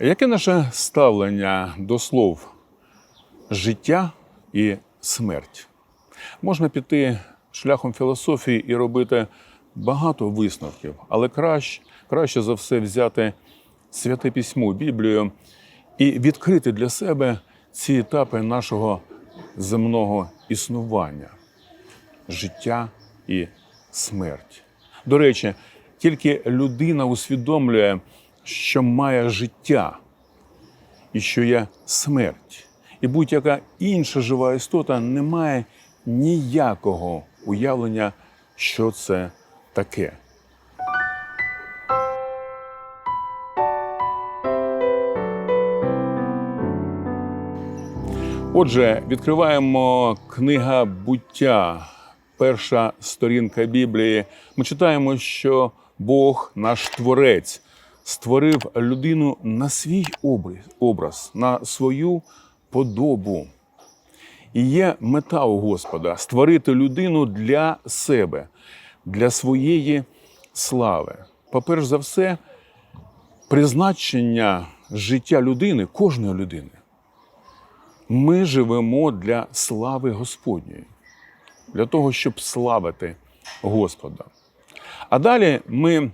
Яке наше ставлення до слов життя і смерть? Можна піти шляхом філософії і робити багато висновків, але краще, краще за все взяти святе письмо, Біблію і відкрити для себе ці етапи нашого земного існування життя і смерть. До речі, тільки людина усвідомлює, що має життя і що є смерть. І будь-яка інша жива істота не має ніякого уявлення, що це таке. Отже, відкриваємо книга буття, перша сторінка Біблії. Ми читаємо, що Бог, наш творець, створив людину на свій образ, на свою подобу. І є мета у Господа створити людину для себе, для своєї слави. По-перш за все, призначення життя людини, кожної людини. Ми живемо для слави Господньої, для того, щоб славити Господа. А далі ми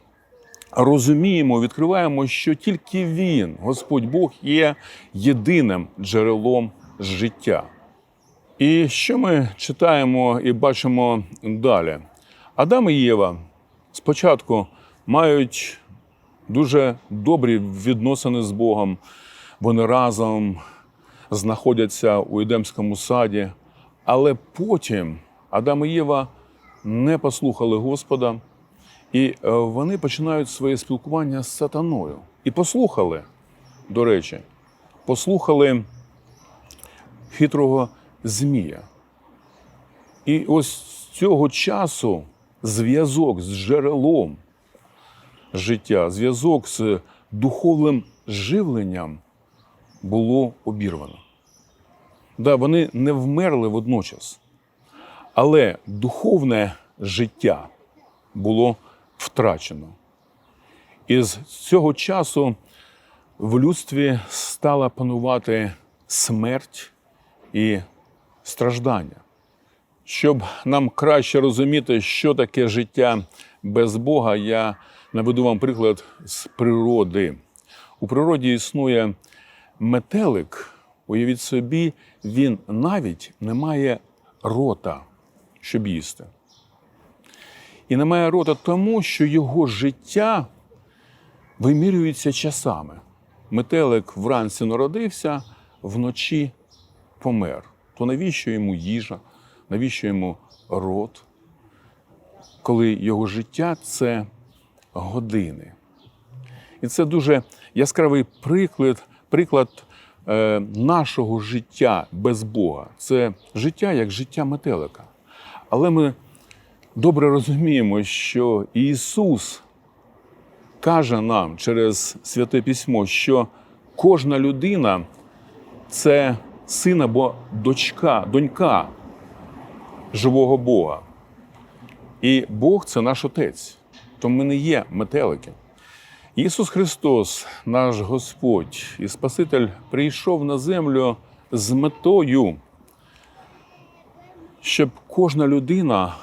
розуміємо, відкриваємо, що тільки Він, Господь Бог, є єдиним джерелом життя. І що ми читаємо і бачимо далі? Адам і Єва спочатку мають дуже добрі відносини з Богом. Вони разом знаходяться у Едемському саді, але потім Адам і Єва не послухали Господа, і е, вони починають своє спілкування з сатаною. І послухали, до речі, послухали хитрого Змія. І ось з цього часу зв'язок з джерелом життя, зв'язок з духовним живленням було обірвано. Да, вони не вмерли водночас, але духовне життя було втрачено. І з цього часу в людстві стала панувати смерть і страждання. Щоб нам краще розуміти, що таке життя без Бога, я наведу вам приклад з природи. У природі існує метелик, уявіть собі, він навіть не має рота, щоб їсти. І не має рота тому, що його життя вимірюється часами. Метелик вранці народився, вночі помер. То навіщо йому їжа, навіщо йому рот, коли його життя це години. І це дуже яскравий приклад, приклад е, нашого життя без Бога. Це життя як життя метелика. Але ми добре розуміємо, що Ісус каже нам через Святе Письмо, що кожна людина це син або дочка, донька живого Бога. І Бог це наш Отець, то ми не є метелики. Ісус Христос, наш Господь і Спаситель, прийшов на землю з метою, щоб кожна людина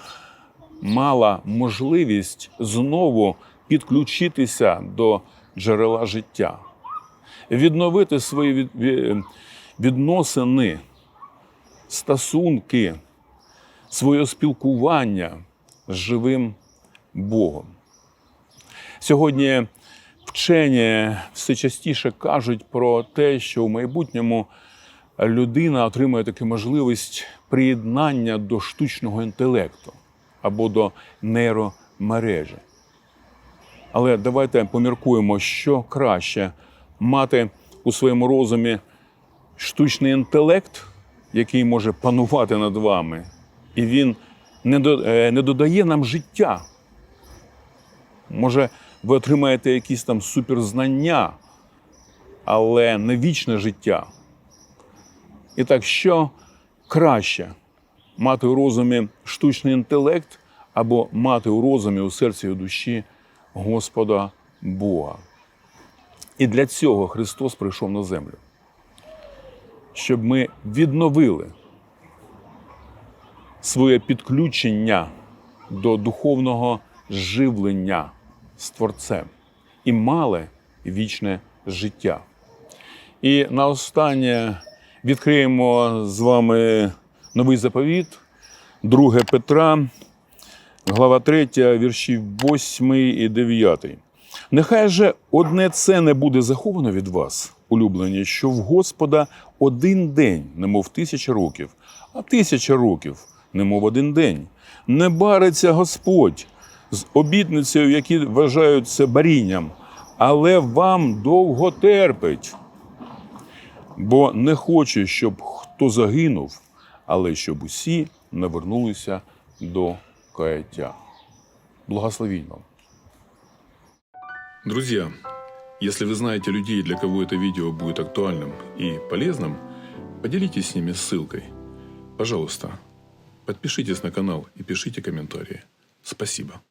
мала можливість знову підключитися до джерела життя, відновити свої відносини, стосунки, своє спілкування з живим Богом. Сьогодні вчені все частіше кажуть про те, що в майбутньому людина отримує таку можливість приєднання до штучного інтелекту або до нейромережі. Але давайте поміркуємо, що краще мати у своєму розумі штучний інтелект, який може панувати над вами, і він не е, додає нам життя. Може, ви отримаєте якісь там суперзнання, але не вічне життя. І так, що краще мати у розумі штучний інтелект або мати у розумі у серці і у душі Господа Бога. І для цього Христос прийшов на землю, щоб ми відновили своє підключення до духовного живлення з Творцем і мали вічне життя. І наостаннє відкриємо з вами новий заповіт, 2 Петра, глава 3, вірші 8 і 9. Нехай же одне це не буде заховано від вас, улюблені, що в Господа один день, немов тисяча років, а тисяча років, немов один день. Не бариться Господь з обітницею, які вважаються барінням, але вам довго терпить. Бо не хоче, щоб хто загинув, але щоб усі навернулися до каяття. Благословінь вам. Друзья, если вы знаете людей, для кого это видео будет актуальным и полезным, поделитесь с ними ссылкой. Пожалуйста, подпишитесь на канал и пишите комментарии. Спасибо.